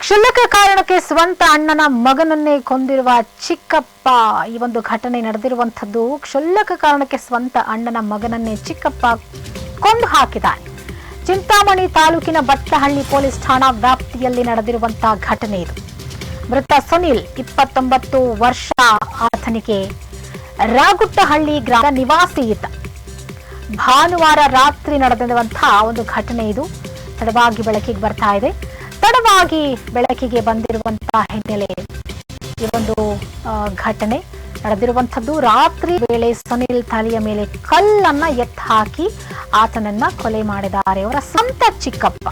ಕ್ಷುಲ್ಲಕ ಕಾರಣಕ್ಕೆ ಸ್ವಂತ ಅಣ್ಣನ ಮಗನನ್ನೇ ಕೊಂದಿರುವ ಚಿಕ್ಕಪ್ಪ. ಈ ಒಂದು ಘಟನೆ ನಡೆದಿರುವಂಥದ್ದು ಕ್ಷುಲ್ಲಕ ಕಾರಣಕ್ಕೆ ಸ್ವಂತ ಅಣ್ಣನ ಮಗನನ್ನೇ ಚಿಕ್ಕಪ್ಪ ಕೊಂದು ಹಾಕಿದ್ದಾನೆ ಚಿಂತಾಮಣಿ ತಾಲೂಕಿನ ಬಟ್ಟಹಳ್ಳಿ ಪೊಲೀಸ್ ಠಾಣಾ ವ್ಯಾಪ್ತಿಯಲ್ಲಿ ನಡೆದಿರುವಂತಹ ಘಟನೆ ಇದು. ಮೃತ ಸುನಿಲ್ ಇಪ್ಪತ್ತೊಂಬತ್ತು ವರ್ಷ, ಆತನಿಗೆ ರಾಗುಟ್ಟಹಳ್ಳಿ ಗ್ರಾಮ ನಿವಾಸಿ ಇದ್ದ. ಭಾನುವಾರ ರಾತ್ರಿ ನಡೆದಿರುವಂತಹ ಒಂದು ಘಟನೆ ಇದು. ತಡವಾಗಿ ಬೆಳಕಿಗೆ ಬರ್ತಾ ಇದೆ. ತಡವಾಗಿ ಬೆಳಕಿಗೆ ಬಂದಿರುವಂತಹ ಹಿನ್ನೆಲೆ ಈ ಒಂದು ಘಟನೆ ನಡೆದಿರುವಂಥದ್ದು. ರಾತ್ರಿ ವೇಳೆ ಸುನಿಲ್ ತಲೆಯ ಮೇಲೆ ಕಲ್ಲನ್ನ ಎತ್ತು ಹಾಕಿ ಆತನನ್ನ ಕೊಲೆ ಮಾಡಿದ್ದಾರೆ. ಅವರ ಸ್ವಂತ ಚಿಕ್ಕಪ್ಪ.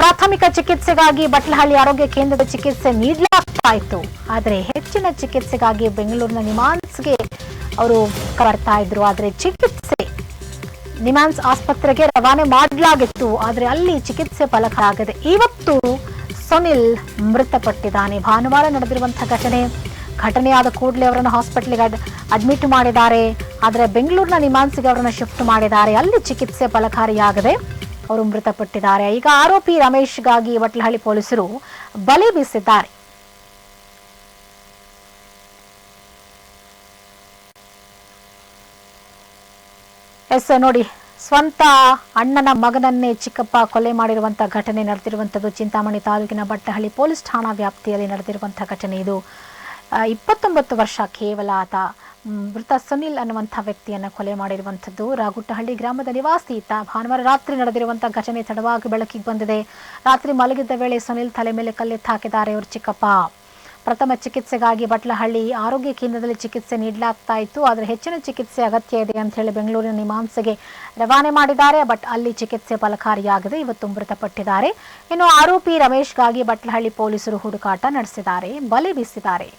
ಪ್ರಾಥಮಿಕ ಚಿಕಿತ್ಸೆಗಾಗಿ ಬಟ್ಲಹಳ್ಳಿ ಆರೋಗ್ಯ ಕೇಂದ್ರದ ಚಿಕಿತ್ಸೆ ನೀಡಲಾಗ್ತಾ ಆದರೆ ಹೆಚ್ಚಿನ ಚಿಕಿತ್ಸೆಗಾಗಿ ಬೆಂಗಳೂರಿನ ನಿಮಾನ್ಸ್ಗೆ ಅವರು ಬರ್ತಾ ಇದ್ರು. ಆದರೆ ಚಿಕಿತ್ಸೆ ನಿಮಾನ್ಸ್ ಆಸ್ಪತ್ರೆಗೆ ರವಾನೆ ಮಾಡಲಾಗಿತ್ತು, ಆದರೆ ಅಲ್ಲಿ ಚಿಕಿತ್ಸೆ ಫಲಕಾಗದೆ ಇವತ್ತು ಸುನಿಲ್ ಮೃತಪಟ್ಟಿದ್ದಾನೆ. ಭಾನುವಾರ ನಡೆದಿರುವಂತಹ ಘಟನೆ, ಘಟನೆಯಾದ ಕೂಡಲೇ ಅವರನ್ನು ಹಾಸ್ಪಿಟ್ಲಿಗೆ ಅಡ್ಮಿಟ್ ಮಾಡಿದ್ದಾರೆ. ಆದರೆ ಬೆಂಗಳೂರಿನ ನಿಮಾನ್ಸ್ಗೆ ಅವರನ್ನು ಶಿಫ್ಟ್ ಮಾಡಿದ್ದಾರೆ. ಅಲ್ಲಿ ಚಿಕಿತ್ಸೆ ಫಲಕಾರಿಯಾಗದೆ ಅವರು ಮೃತಪಟ್ಟಿದ್ದಾರೆ. ಈಗ ಆರೋಪಿ ರಮೇಶ್ಗಾಗಿ ವಟ್ಲಹಳ್ಳಿ ಪೊಲೀಸರು ಬಲೆ ಬೀಸಿದ್ದಾರೆ. ಎಸ್, ನೋಡಿ, ಸ್ವಂತ ಅಣ್ಣನ ಮಗನನ್ನೇ ಚಿಕ್ಕಪ್ಪ ಕೊಲೆ ಮಾಡಿರುವಂಥ ಘಟನೆ ನಡೆದಿರುವಂಥದ್ದು ಚಿಂತಾಮಣಿ ತಾಲೂಕಿನ ಬಟ್ಟಹಳ್ಳಿ ಪೊಲೀಸ್ ಠಾಣಾ ವ್ಯಾಪ್ತಿಯಲ್ಲಿ ನಡೆದಿರುವಂಥ ಘಟನೆ ಇದು. ಇಪ್ಪತ್ತೊಂಬತ್ತು ವರ್ಷ ಕೇವಲ ಆತ ಮೃತ ಸುನಿಲ್ ಅನ್ನುವಂಥ ವ್ಯಕ್ತಿಯನ್ನು ಕೊಲೆ ಮಾಡಿರುವಂಥದ್ದು. ರಾಗುಟ್ಟಹಳ್ಳಿ ಗ್ರಾಮದ ನಿವಾಸಿ ಇತ್ತ ಭಾನುವಾರ ರಾತ್ರಿ ನಡೆದಿರುವಂಥ ಘಟನೆ ತಡವಾಗಿ ಬೆಳಕಿಗೆ ಬಂದಿದೆ. ರಾತ್ರಿ ಮಲಗಿದ್ದ ವೇಳೆ ಸುನಿಲ್ ತಲೆ ಮೇಲೆ ಕಲ್ಲೆತ್ತು ಹಾಕಿದ್ದಾರೆ ಇವರು ಚಿಕ್ಕಪ್ಪ. ಪ್ರಥಮ ಚಿಕಿತ್ಸೆಗಾಗಿ ಬಟ್ಲಹಳ್ಳಿ ಆರೋಗ್ಯ ಕೇಂದ್ರದಲ್ಲಿ ಚಿಕಿತ್ಸೆ ನೀಡಲಾಗ್ತಾ ಇತ್ತು. ಆದರೆ ಹೆಚ್ಚಿನ ಚಿಕಿತ್ಸೆ ಅಗತ್ಯ ಇದೆ ಅಂತ ಹೇಳಿ ಬೆಂಗಳೂರಿನ ನಿಮಾನ್ಸ್ಗೆ ರವಾನೆ ಮಾಡಿದ್ದಾರೆ. ಬಟ್ ಅಲ್ಲಿ ಚಿಕಿತ್ಸೆ ಫಲಕಾರಿಯಾಗದೆ ಇವತ್ತು ಮೃತಪಟ್ಟಿದ್ದಾರೆ. ಇನ್ನು ಆರೋಪಿ ರಮೇಶ್ಗಾಗಿ ಬಟ್ಲಹಳ್ಳಿ ಪೊಲೀಸರು ಹುಡುಕಾಟ ನಡೆಸಿದ್ದಾರೆ. ಬಲೆ ಬೀಸಿದ್ದಾರೆ.